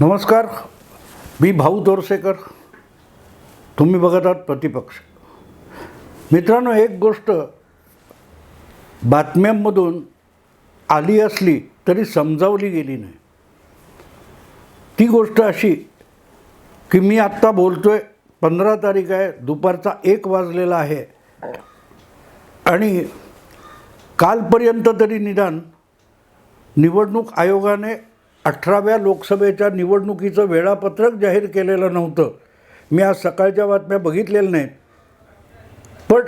नमस्कार. मी भाऊ तोरसेकर तुम्ही बघत आहात प्रतिपक्ष. मित्रांनो एक गोष्ट बातम्यांमधून आली असली तरी समजावली गेली नाही. ती गोष्ट अशी की मी आत्ता बोलतो आहे पंधरा तारीख आहे दुपारचा एक वाजलेला आहे. आणि कालपर्यंत तरी निदान निवडणूक आयोगाने अठराव्या लोकसभेच्या निवडणुकीचं वेळापत्रक जाहीर केलेलं नव्हतं. मी आज सकाळच्या बातम्या बघितलेल्या नाहीत. पण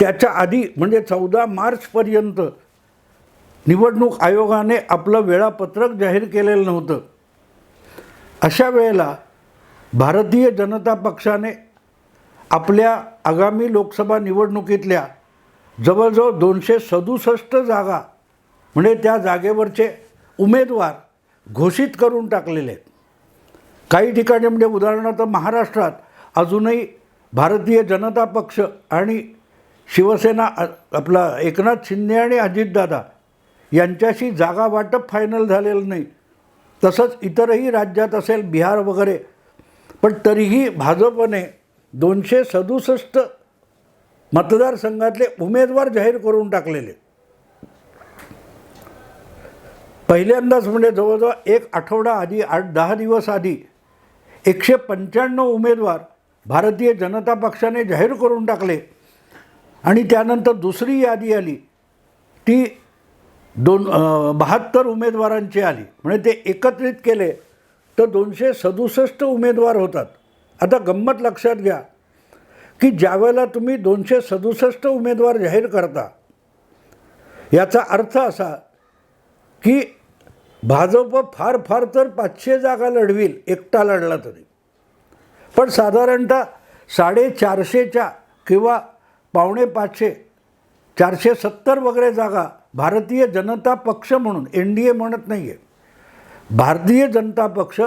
त्याच्या आधी म्हणजे चौदा मार्चपर्यंत निवडणूक आयोगाने आपलं वेळापत्रक जाहीर केलेलं नव्हतं. अशा वेळेला भारतीय जनता पक्षाने आपल्या आगामी लोकसभा निवडणुकीतल्या जवळजवळ दोनशे सदुसष्ट जागा म्हणजे त्या जागेवरचे उमेदवार घोषित करून टाकलेले आहेत. काही ठिकाणी म्हणजे उदाहरणार्थ महाराष्ट्रात अजूनही भारतीय जनता पक्ष आणि शिवसेना आपला एकनाथ शिंदे आणि अजितदादा यांच्याशी जागा वाटप फायनल झालेलं नाही. तसंच इतरही राज्यात असेल बिहार वगैरे पण तरीही भाजपने दोनशे सदुसष्ट मतदारसंघातले उमेदवार जाहीर करून टाकलेले पहिल्यांदाच म्हणजे जवळजवळ एक आठवडा आधी आठ दहा दिवस आधी एकशे पंच्याण्णव उमेदवार भारतीय जनता पक्षाने जाहीर करून टाकले. आणि त्यानंतर दुसरी यादी आली. ती दोन बहात्तर उमेदवारांची आली. म्हणजे ते एकत्रित केले. तर दोनशे सदुसष्ट उमेदवार होतात. आता गंमत लक्षात घ्या की ज्यावेळेला तुम्ही दोनशे सदुसष्ट उमेदवार जाहीर करता याचा अर्थ असा की भाजप फार फार तर पाचशे जागा लढवील एकटा लढला तरी. पण साधारणतः साडेचारशेच्या किंवा पावणे पाचशे चारशे सत्तर वगैरे जागा भारतीय जनता पक्ष म्हणून एन डी ए म्हणत नाही आहे भारतीय जनता पक्ष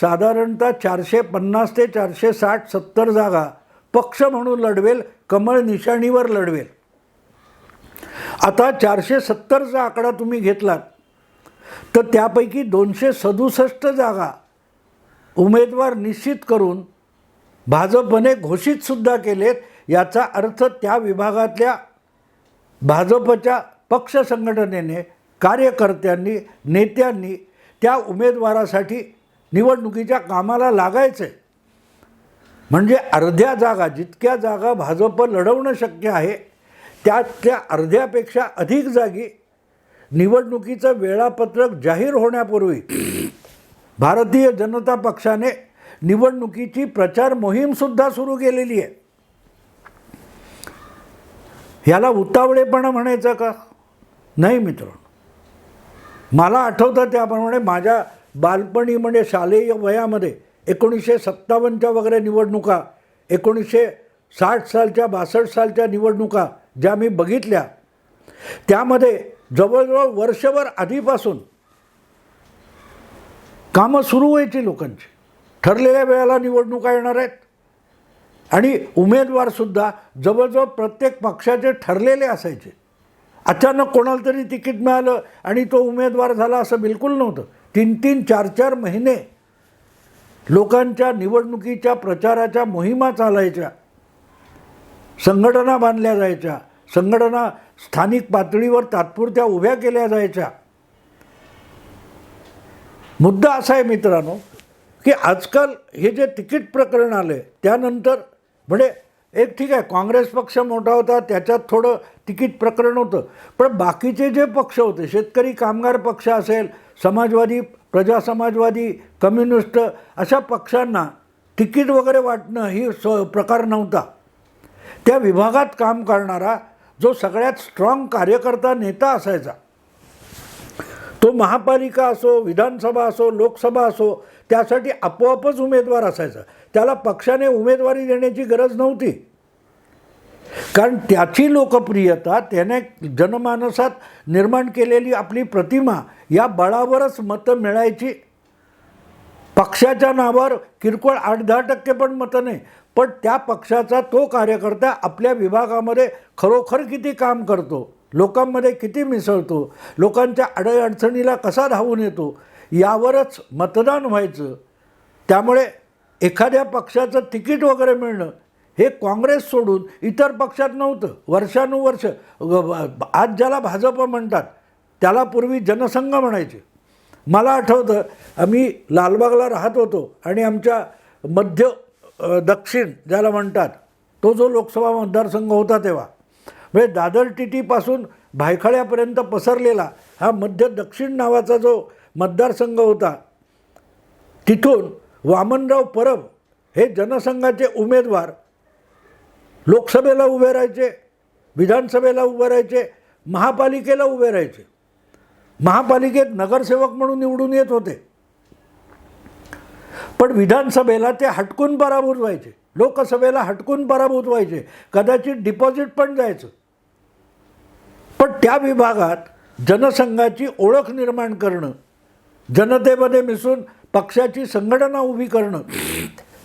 साधारणतः चारशे पन्नास ते चारशे साठ सत्तर जागा पक्ष म्हणून लढवेल कमळ निशाणीवर लढवेल. आता चारशे सत्तरचा आकडा तुम्ही घेतलात तर त्यापैकी दोनशे सदुसष्ट जागा उमेदवार निश्चित करून भाजपने घोषितसुद्धा केलेत याचा अर्थ त्या विभागातल्या भाजपच्या पक्ष संघटनेने कार्यकर्त्यांनी नेत्यांनी त्या उमेदवारासाठी निवडणुकीच्या कामाला लागायचं. आहे म्हणजे अर्ध्या जागा जितक्या जागा भाजप लढवणं शक्य आहे त्यातल्या अर्ध्यापेक्षा अधिक जागी निवडणुकीचं वेळापत्रक जाहीर होण्यापूर्वी भारतीय जनता पक्षाने निवडणुकीची प्रचार मोहीमसुद्धा सुरू केलेली आहे. ह्याला उतावळेपणा म्हणायचं का? नाही मित्र. मला आठवतं त्याप्रमाणे माझ्या बालपणी म्हणजे शालेय वयामध्ये एकोणीसशे सत्तावन्नच्या वगैरे निवडणुका एकोणीसशे साठ सालच्या बासष्ट सालच्या निवडणुका ज्या मी बघितल्या त्यामध्ये जवळजवळ वर्षभर आधीपासून कामं सुरू व्हायची लोकांची. ठरलेल्या वेळेला निवडणुका येणार आहेत. आणि उमेदवारसुद्धा जवळजवळ प्रत्येक पक्षाचे ठरलेले असायचे. अचानक कोणाला तरी तिकीट मिळालं आणि तो उमेदवार झाला असं बिलकुल नव्हतं. तीन तीन चार चार महिने लोकांच्या निवडणुकीच्या प्रचाराच्या मोहिमा चालायच्या. संघटना बांधल्या जायच्या. संघटना स्थानिक पातळीवर तात्पुरत्या उभ्या केल्या जायच्या. मुद्दा असा आहे मित्रांनो की आजकाल हे जे तिकीट प्रकरण आलं आहे त्यानंतर म्हणजे एक ठीक आहे काँग्रेस पक्ष मोठा होता त्याच्यात थोडं तिकीट प्रकरण होतं पण बाकीचे जे पक्ष होते शेतकरी कामगार पक्ष असेल समाजवादी प्रजा समाजवादी कम्युनिस्ट अशा पक्षांना तिकीट वगैरे वाटणं ही स प्रकार नव्हता. त्या विभागात काम करणारा जो सगळ्यात स्ट्रॉंग कार्यकर्ता नेता असायचा. तो महापालिका असो विधानसभा असो लोकसभा असो त्यासाठी आपोआपच उमेदवार असायचा. त्याला पक्षाने उमेदवारी देण्याची गरज नव्हती. कारण त्याची लोकप्रियता त्याने जनमानसात निर्माण केलेली आपली प्रतिमा या बळावरच मतं मिळायची. पक्षाच्या नावावर किरकोळ आठ दहा टक्के पण मतं नाही पण त्या पक्षाचा तो कार्यकर्ता आपल्या विभागामध्ये खरोखर किती काम करतो लोकांमध्ये किती मिसळतो लोकांच्या अडचणीला कसा धावून येतो यावरच मतदान व्हायचं. त्यामुळे एखाद्या पक्षाचं तिकीट वगैरे मिळणं हे काँग्रेस सोडून इतर पक्षात नव्हतं. वर्षानुवर्ष आज ज्याला भाजप म्हणतात त्याला पूर्वी जनसंघ म्हणायचे. मला आठवतं आम्ही लालबागला राहत होतो आणि आमच्या मध्य दक्षिण ज्याला म्हणतात तो जो लोकसभा मतदारसंघ होता तेव्हा. म्हणजे दादर टीटीपासून भायखळ्यापर्यंत पसरलेला हा मध्य दक्षिण नावाचा जो मतदारसंघ होता तिथून वामनराव परब हे जनसंघाचे उमेदवार लोकसभेला उभे राहायचे विधानसभेला उभे राहायचे महापालिकेला उभे राहायचे. महापालिकेत नगरसेवक म्हणून निवडून येत होते. पण विधानसभेला ते हटकून पराभूत व्हायचे. लोकसभेला हटकून पराभूत व्हायचे. कदाचित डिपॉझिट पण जायचं पण त्या विभागात जनसंघाची ओळख निर्माण करणं जनतेमध्ये मिसळून पक्षाची संघटना उभी करणं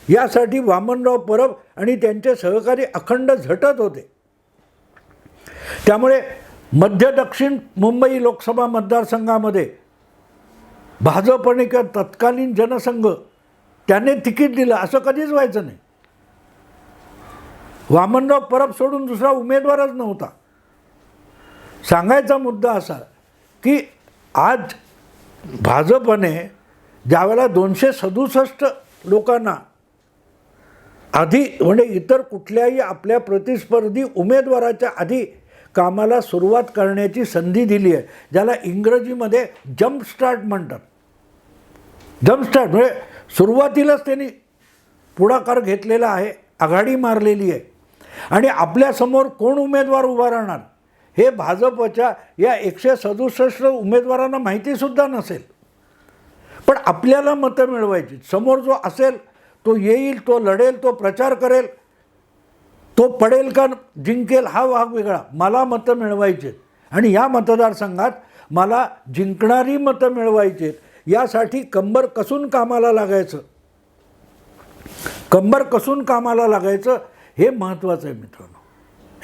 यासाठी वामनराव परब आणि त्यांचे सहकारी अखंड झटत होते. त्यामुळे मध्य दक्षिण मुंबई लोकसभा मतदारसंघामध्ये भाजपने किंवा तत्कालीन जनसंघ त्याने तिकीट दिलं. असं कधीच व्हायचं नाही. वामनराव परब सोडून दुसरा उमेदवारच नव्हता. सांगायचा मुद्दा असा की आज भाजपने ज्यावेळेला दोनशे सदुसष्ट लोकांना आधी म्हणजे इतर कुठल्याही आपल्या प्रतिस्पर्धी उमेदवाराच्या आधी कामाला सुरुवात करण्याची संधी दिली आहे. ज्याला इंग्रजीमध्ये जम्प स्टार्ट म्हणतात. जम्प स्टार्ट म्हणजे सुरुवातीलाच त्यांनी पुढाकार घेतलेला आहे आघाडी मारलेली आहे. आणि आपल्यासमोर कोण उमेदवार उभा राहणार? हे भाजपच्या या एकशे सदुसष्ट उमेदवारांना माहितीसुद्धा नसेल. पण आपल्याला मतं मिळवायची. समोर जो असेल तो येईल तो लढेल तो प्रचार करेल तो पडेल का जिंकेल हा भाग वेगळा. मला मतं मिळवायचे आणि या मतदारसंघात मला जिंकणारी मतं मिळवायची यासाठी कंबर कसून कामाला लागायचं? कंबर कसून कामाला लागायचं? हे महत्त्वाचं आहे मित्रांनो.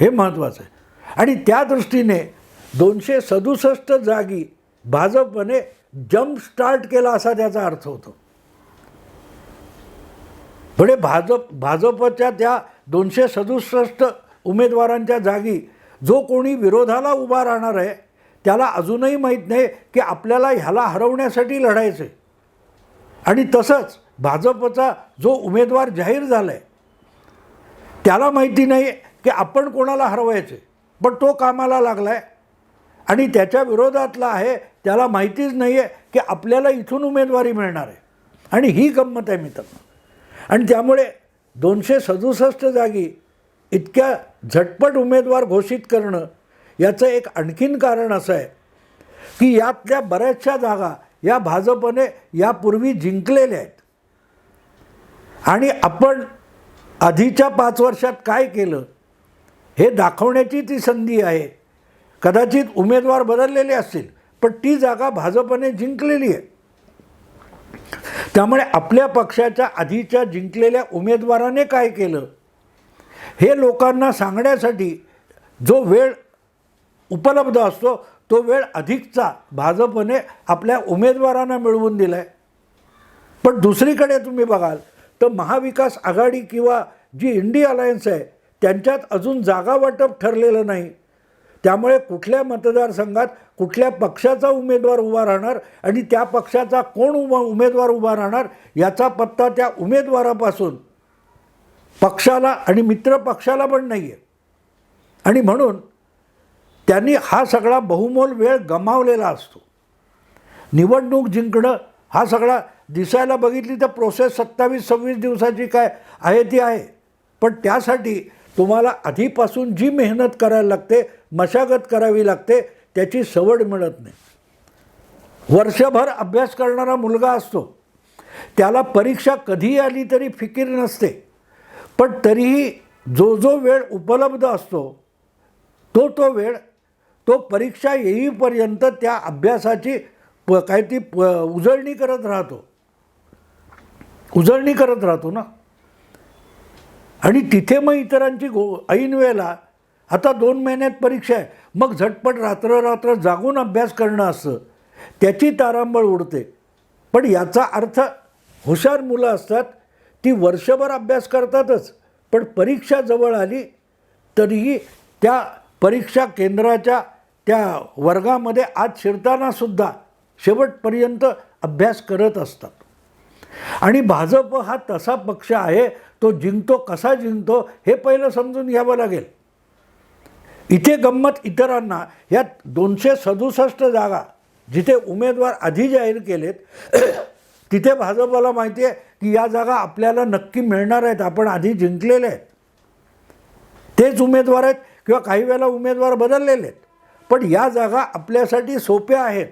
हे महत्त्वाचं आहे. आणि त्या दृष्टीने दोनशे सदुसष्ट जागी भाजपने जम्प स्टार्ट केला असा त्याचा अर्थ होतो. म्हणजे भाजप भाजपच्या त्या दोनशे सदुसष्ट उमेदवारांच्या जागी जो कोणी विरोधाला उभा राहणार आहे त्याला अजूनही माहीत नाही की आपल्याला ह्याला हरवण्यासाठी लढायचं आहे आणि तसंच भाजपचा जो उमेदवार जाहीर झाला आहे त्याला माहिती नाही की आपण कोणाला हरवायचे पण तो कामाला लागला आहे आणि त्याच्या विरोधातला आहे त्याला माहितीच नाही आहे की आपल्याला इथून उमेदवारी मिळणार आहे. आणि ही गंमत आहे मित्रांनो. आणि त्यामुळे दोनशे सदुसष्ट जागी इतक्या झटपट उमेदवार घोषित करणं याचं एक आणखीन कारण असं आहे की यातल्या बऱ्याचशा जागा या भाजपने यापूर्वी जिंकलेल्या आहेत. आणि आपण आधीच्या पाच वर्षात काय केलं हे दाखवण्याची ती संधी आहे. कदाचित उमेदवार बदललेले असतील पण ती जागा भाजपने जिंकलेली आहे. त्यामुळे आपल्या पक्षाच्या आधीच्या जिंकलेल्या उमेदवाराने काय केलं हे लोकांना सांगण्यासाठी जो वेळ उपलब्ध असतो तो वेळ अधिकचा. भाजपने आपल्या उमेदवारांना मिळवून दिला आहे पण दुसरीकडे तुम्ही बघाल तर महाविकास आघाडी किंवा जी इंडिया अलायन्स आहे त्यांच्यात अजून जागा वाटप ठरलेलं नाही. त्यामुळे कुठल्या मतदारसंघात कुठल्या पक्षाचा उमेदवार उभा राहणार आणि त्या पक्षाचा कोण उमा उमेदवार उभा राहणार याचा पत्ता त्या उमेदवारापासून. पक्षाला आणि मित्र पक्षाला पण नाही आहे आणि म्हणून त्यांनी हा सगळा बहुमोल वेळ गमावलेला असतो. निवडणूक जिंकणं हा सगळा दिसायला बघितली तर प्रोसेस सत्तावीस सव्वीस दिवसाची काय आहे ती आहे. पण त्यासाठी तुम्हाला आधीपासून जी मेहनत करायला लागते मशागत करावी लागते त्याची सवड मिळत नाही. वर्षभर अभ्यास करणारा मुलगा असतो. त्याला परीक्षा कधी आली तरी फिकीर नसते. पण तरीही जो जो वेळ उपलब्ध असतो तो तो वेळ तो परीक्षा येईपर्यंत त्या अभ्यासाची प काय ती प उजळणी करत राहतो. उजळणी करत राहतो ना. आणि तिथे मग इतरांची गो ऐन वेळेला आता दोन महिन्यात परीक्षा आहे. मग झटपट रात्र रात्र जागून अभ्यास करणं असतं त्याची तारांबळ उडते. पण याचा अर्थ हुशार मुलं असतात ती वर्षभर अभ्यास करतातच. पण परीक्षा जवळ आली तरीही त्या परीक्षा केंद्राच्या त्या वर्गामध्ये आत शिरतानासुद्धा शेवटपर्यंत अभ्यास करत असतात. आणि भाजप हा तसा पक्ष आहे तो जिंकतो कसा जिंकतो हे पहिलं समजून घ्यावं लागेल. इथे गंमत इतरांना या दोनशे सदुसष्ट जागा जिथे उमेदवार आधी जाहीर केलेत तिथे भाजपला माहिती आहे की या जागा आपल्याला नक्की मिळणार आहेत आपण आधी जिंकलेले आहेत. तेच उमेदवार आहेत किंवा काही वेळेला उमेदवार बदललेले आहेत. पण या जागा आपल्यासाठी सोप्या आहेत.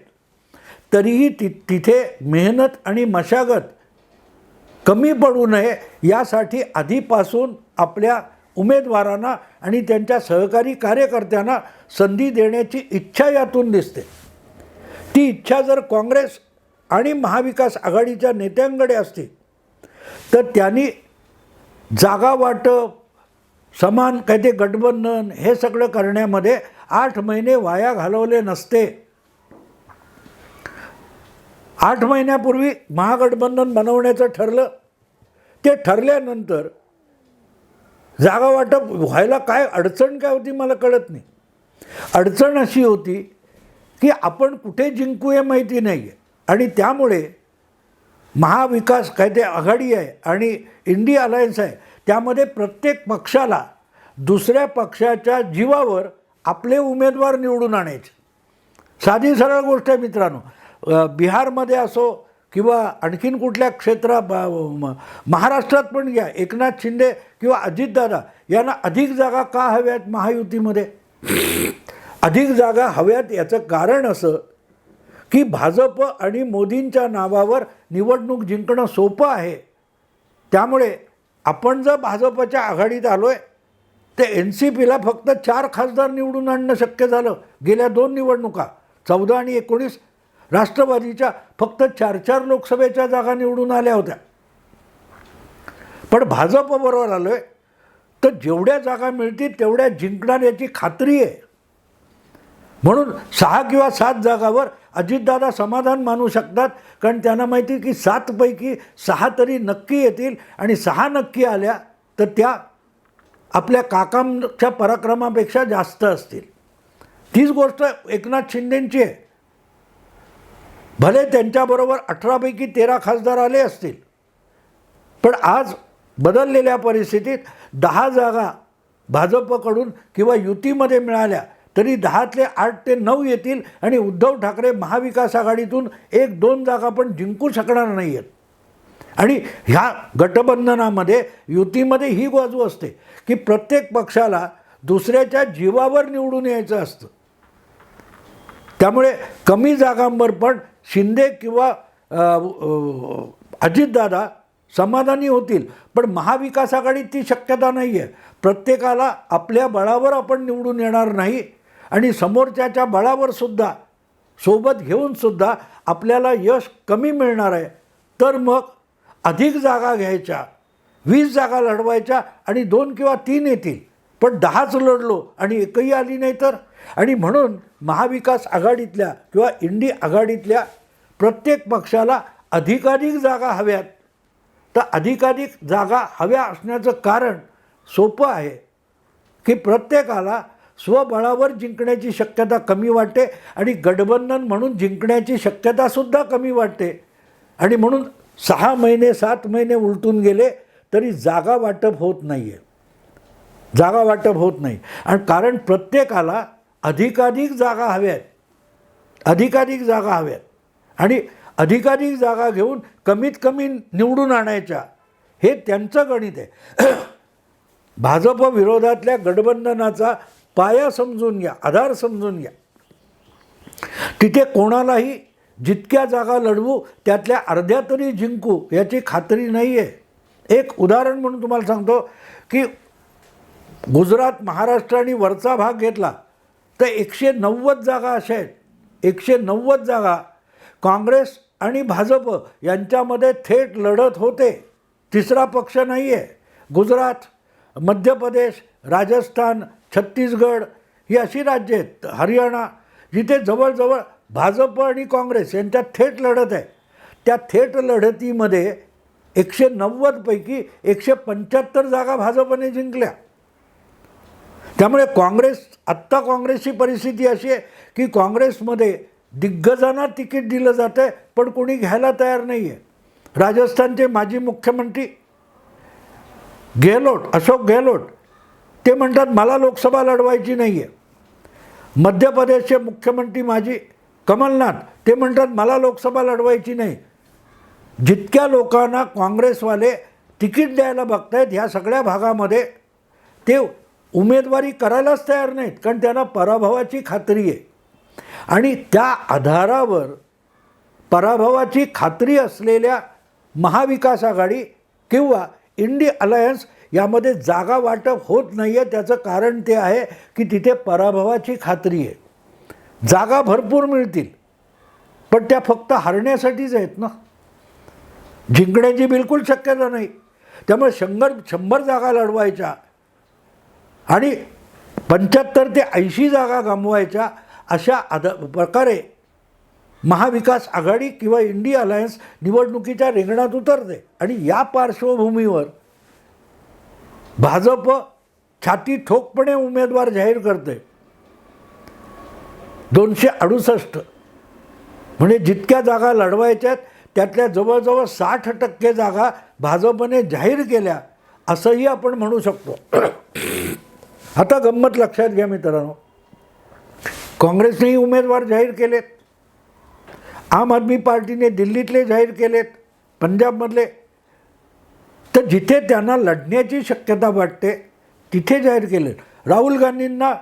तरीही ति तिथे मेहनत आणि मशागत कमी पडू नये यासाठी आधीपासून आपल्या उमेदवारांना आणि त्यांच्या सहकारी कार्यकर्त्यांना संधी देण्याची इच्छा यातून दिसते. ती इच्छा जर काँग्रेस आणि महाविकास आघाडीच्या नेत्यांकडे असते तर त्यांनी जागा वाटप समान काय ते गठबंधन हे सगळं करण्यामध्ये आठ महिने वाया घालवले नसते. आठ महिन्यापूर्वी महागठबंधन बनवण्याचं ठरलं. ते ठरल्यानंतर जागा वाटप व्हायला काय अडचण काय होती मला कळत नाही. अडचण अशी होती की आपण कुठे जिंकू हे माहिती नाही आहे आणि त्यामुळे महाविकास काय ते आघाडी आहे आणि इंडिया अलायन्स आहे. त्यामध्ये प्रत्येक पक्षाला दुसऱ्या पक्षाच्या जीवावर आपले उमेदवार निवडून आणायचे. साधी सरळ गोष्ट आहे मित्रांनो. बिहारमध्ये असो किंवा आणखीन कुठल्या क्षेत्रा म- महाराष्ट्रात पण घ्या. एकनाथ शिंदे किंवा अजितदादा यांना अधिक जागा का हव्यात महायुतीमध्ये? अधिक जागा हव्यात याचं कारण असं की भाजप आणि मोदींच्या नावावर निवडणूक जिंकणं सोपं आहे. त्यामुळे आपण जर भाजपच्या आघाडीत आलो आहे ते एन सी पीला फक्त चार खासदार निवडून आणणं शक्य झालं. गेल्या दोन निवडणुका चौदा आणि एकोणीस राष्ट्रवादीच्या फक्त चार चार लोकसभेच्या जागा निवडून आल्या होत्या. पण भाजपबरोबर आलो आहे तर जेवढ्या जागा मिळतील तेवढ्या जिंकणार याची खात्री आहे. म्हणून सहा किंवा सात जागावर अजितदादा समाधान मानू शकतात कारण त्यांना माहिती आहे की सातपैकी सहा तरी नक्की येतील आणि सहा नक्की आल्या तर त्या आपल्या काकांच्या पराक्रमापेक्षा जास्त असतील. तीच गोष्ट एकनाथ शिंदेंची आहे. भले त्यांच्याबरोबर अठरापैकी तेरा खासदार आले असतील पण आज बदललेल्या परिस्थितीत दहा जागा भाजपकडून किंवा युतीमध्ये मिळाल्या तरी दहातले आठ ते नऊ येतील आणि उद्धव ठाकरे महाविकास आघाडीतून एक दोन जागा पण जिंकू शकणार नाही आहेत आणि ह्या गटबंधनामध्ये युतीमध्ये ही बाजू असते की प्रत्येक पक्षाला दुसऱ्याच्या जीवावर निवडून यायचं असतं. त्यामुळे कमी जागांवर पण शिंदे किंवा अजितदादा समाधानी होतील. पण महाविकास आघाडीत ती शक्यता नाही आहे प्रत्येकाला आपल्या बळावर आपण निवडून येणार नाही आणि समोरच्याच्या बळावर सुद्धा सोबत घेऊनसुद्धा आपल्याला यश कमी मिळणार आहे. तर मग अधिक जागा घ्यायच्या वीस जागा लढवायच्या आणि दोन किंवा तीन येतील. पण दहाच लढलो आणि एकही आली नाही तर? आणि म्हणून महाविकास आघाडीतल्या किंवा इंडी आघाडीतल्या प्रत्येक पक्षाला अधिकाधिक जागा हव्यात. तर अधिकाधिक जागा हव्या असण्याचं कारण सोपं आहे की प्रत्येकाला स्वबळावर जिंकण्याची शक्यता कमी वाटते आणि गठबंधन म्हणून जिंकण्याची शक्यतासुद्धा कमी वाटते. आणि म्हणून सहा महिने सात महिने उलटून गेले तरी जागा वाटप होत नाही आहे जागा वाटप होत नाही. आणि कारण प्रत्येकाला अधिकाधिक जागा हव्यात. अधिकाधिक जागा हव्यात. आणि अधिकाधिक जागा घेऊन कमीत कमी निवडून आणायच्या हे त्यांचं गणित आहे. भाजप विरोधातल्या गठबंधनाचा पाया समजून घ्या आधार समजून घ्या. तिथे कोणालाही जितक्या जागा लढवू त्यातल्या अर्ध्या तरी जिंकू याची खात्री नाही आहे एक उदाहरण म्हणून तुम्हाला सांगतो की गुजरात महाराष्ट्र आणि वरचा भाग घेतला तर एकशे नव्वद जागा अशा आहेत. एकशे नव्वद जागा काँग्रेस आणि भाजप यांच्यामध्ये थेट लढत होते. तिसरा पक्ष नाही आहे गुजरात मध्य प्रदेश राजस्थान छत्तीसगड ही अशी राज्य आहेत. हरियाणा जिथे जवळजवळ भाजप आणि काँग्रेस यांच्यात थेट लढत आहे. त्या थेट लढतीमध्ये एकशे नव्वदपैकी एकशे पंच्याहत्तर जागा भाजपने जिंकल्या. त्यामुळे काँग्रेस आत्ता काँग्रेसची परिस्थिती अशी आहे की काँग्रेसमध्ये दिग्गजांना तिकीट दिलं जातं आहे पण कोणी घ्यायला तयार नाही आहे राजस्थानचे माजी मुख्यमंत्री गेहलोट अशोक गेहलोट ते म्हणतात मला लोकसभा लढवायची नाही आहे मध्य प्रदेशचे मुख्यमंत्री माजी कमलनाथ ते म्हणतात मला लोकसभा लढवायची नाही. जितक्या लोकांना काँग्रेसवाले तिकीट द्यायला बघतायत ह्या सगळ्या भागामध्ये ते उमेदवारी करायलाच तयार नाहीत कारण त्यांना पराभवाची खात्री आहे. आणि त्या आधारावर पराभवाची खात्री असलेल्या महाविकास आघाडी किंवा इंडी अलायन्स यामध्ये जागा वाटप होत नाही आहे त्याचं कारण ते आहे की तिथे पराभवाची खात्री आहे. जागा भरपूर मिळतील. पण त्या फक्त हरण्यासाठीच आहेत ना. जिंकण्याची बिलकुल शक्यता नाही. त्यामुळे शंभर शंभर जागा लढवायच्या. आणि पंच्याहत्तर ते ऐंशी जागा गमवायच्या अशा आद प्रकारे महाविकास आघाडी किंवा इंडिया अलायन्स निवडणुकीच्या रिंगणात उतरते. आणि या पार्श्वभूमीवर भाजप छाती ठोकपणे उमेदवार जाहीर करते. दोनशे अडुसष्ट. म्हणजे जितक्या जागा लढवायच्यात त्यातल्या जवळजवळ साठ टक्के जागा भाजपने जाहीर केल्या असंही आपण म्हणू शकतो. आता गंमत लक्षात घ्या मित्रांनो. काँग्रेसनेही उमेदवार जाहीर केलेत. आम आदमी पार्टीने दिल्लीतले जाहीर केलेत पंजाबमधले. तर जिथे त्यांना लढण्याची शक्यता वाटते तिथे जाहीर केलेत. राहुल गांधींना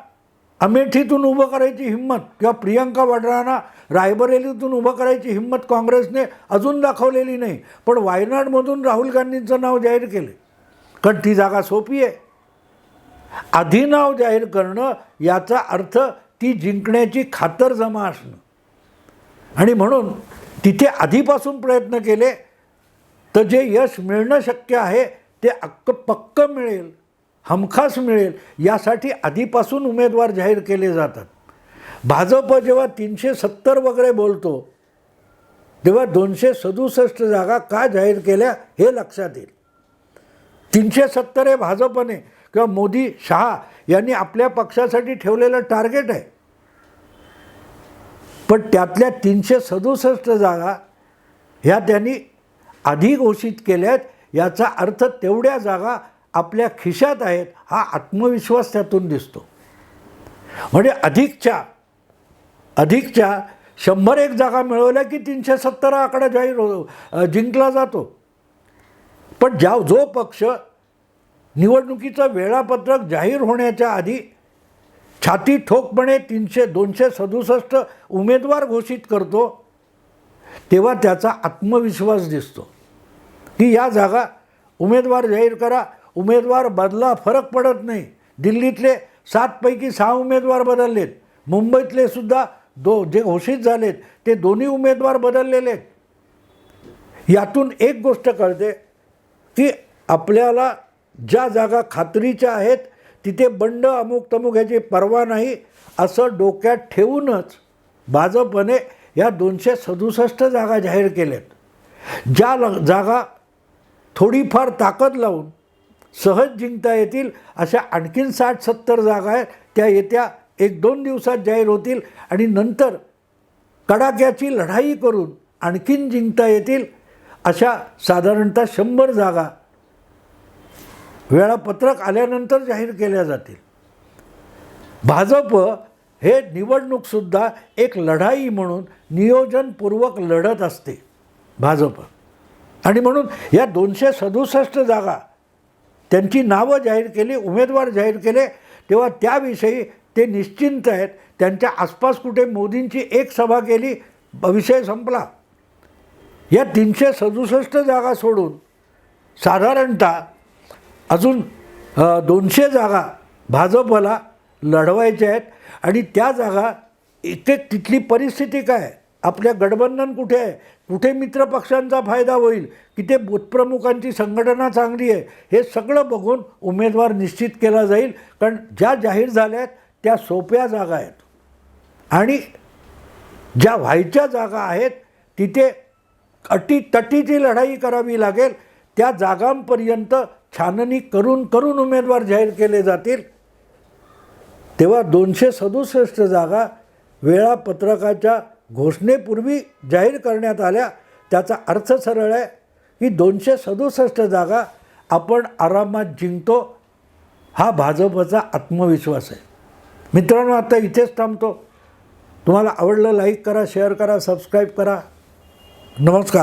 अमेठीतून उभं करायची हिंमत किंवा प्रियंका वड्रांना रायबरेलीतून उभं करायची हिंमत काँग्रेसने अजून दाखवलेली नाही पण वायनाडमधून राहुल गांधींचं नाव जाहीर केले. कारण ती जागा सोपी आहे. आधी नाव जाहीर करणं याचा अर्थ ती जिंकण्याची खातर जमा असणं. आणि म्हणून तिथे आधीपासून प्रयत्न केले तर जे यश मिळणं शक्य आहे ते अक्क पक्क मिळेल. हमखास मिळेल यासाठी आधीपासून उमेदवार जाहीर केले जातात. भाजप जेव्हा तीनशे सत्तर वगैरे बोलतो तेव्हा दोनशे सदुसष्ट जागा का जाहीर केल्या हे लक्षात येईल. तीनशे सत्तर हे भाजपने किंवा मोदी शहा यांनी आपल्या पक्षासाठी ठेवलेलं टार्गेट आहे. पण त्यातल्या तीनशे सदुसष्ट जागा ह्या त्यांनी आधी घोषित केल्या आहेत याचा अर्थ तेवढ्या जागा आपल्या खिशात आहेत हा आत्मविश्वास त्यातून दिसतो. म्हणजे अधिकच्या अधिकच्या शंभर एक जागा मिळवल्या की तीनशे सत्तर आकडा जाहीर हो जिंकला जातो. पण ज्या जो पक्ष निवडणुकीचं वेळापत्रक जाहीर होण्याच्या आधी छाती ठोकपणे तीनशे दोनशे सदुसष्ट उमेदवार घोषित करतो तेव्हा त्याचा आत्मविश्वास दिसतो. की या जागा उमेदवार जाहीर करा उमेदवार बदला फरक पडत नाही. दिल्लीतले सातपैकी सहा उमेदवार बदललेत. मुंबईतले सुद्धा दो जे घोषित झालेत ते दोन्ही उमेदवार बदललेले आहेत. यातून एक गोष्ट कळते की आपल्याला ज्या जागा खात्रीच्या आहेत तिथे बंड अमुक तमुक ह्याची पर्वा नाही असं डोक्यात ठेवूनच भाजपने या दोनशे सदुसष्ट जागा जाहीर केल्यात. ज्या ल जागा थोडीफार ताकद लावून सहज जिंकता येतील अशा आणखीन साठ सत्तर जागा आहेत त्या येत्या एक दोन दिवसात जाहीर होतील आणि नंतर कडाक्याची लढाई करून आणखीन जिंकता येतील अशा साधारणतः शंभर जागा वेळापत्रक आल्यानंतर जाहीर केल्या जातील. भाजप हे निवडणूकसुद्धा एक लढाई म्हणून नियोजनपूर्वक लढत असते भाजप. आणि म्हणून या दोनशे सदुसष्ट जागा त्यांची नावं जाहीर केली उमेदवार जाहीर केले तेव्हा त्याविषयी ते निश्चिंत आहेत. त्यांच्या आसपास कुठे मोदींची एक सभा केली विषय संपला. या तीनशे सदुसष्ट जागा सोडून साधारणतः अजून दोनशे जागा भाजपला लढवायच्या आहेत. आणि त्या जागा इथे तिथली परिस्थिती काय आपल्या गठबंधन कुठे आहे? कुठे मित्रपक्षांचा फायदा होईल? किती बुथप्रमुखांची संघटना चांगली आहे? हे सगळं बघून उमेदवार निश्चित केला जाईल. कारण ज्या जाहीर झाल्या आहेत त्या सोप्या जागा आहेत. आणि ज्या व्हायच्या जागा आहेत तिथे अटीतटीची लढाई करावी लागेल. त्या जागांपर्यंत छाननी करून करून उमेदवार जाहीर केले जातील. तेव्हा दोनशे सदुसष्ट जागा वेळापत्रकाच्या घोषणेपूर्वी जाहीर करण्यात आल्या. त्याचा अर्थ सरळ आहे. की दोनशे सदुसष्ट जागा आपण आरामात जिंकतो हा भाजपचा आत्मविश्वास आहे. मित्रांनो आता इथेच थांबतो. तुम्हाला आवडलं लाईक करा शेअर करा सबस्क्राईब करा. नमस्कार.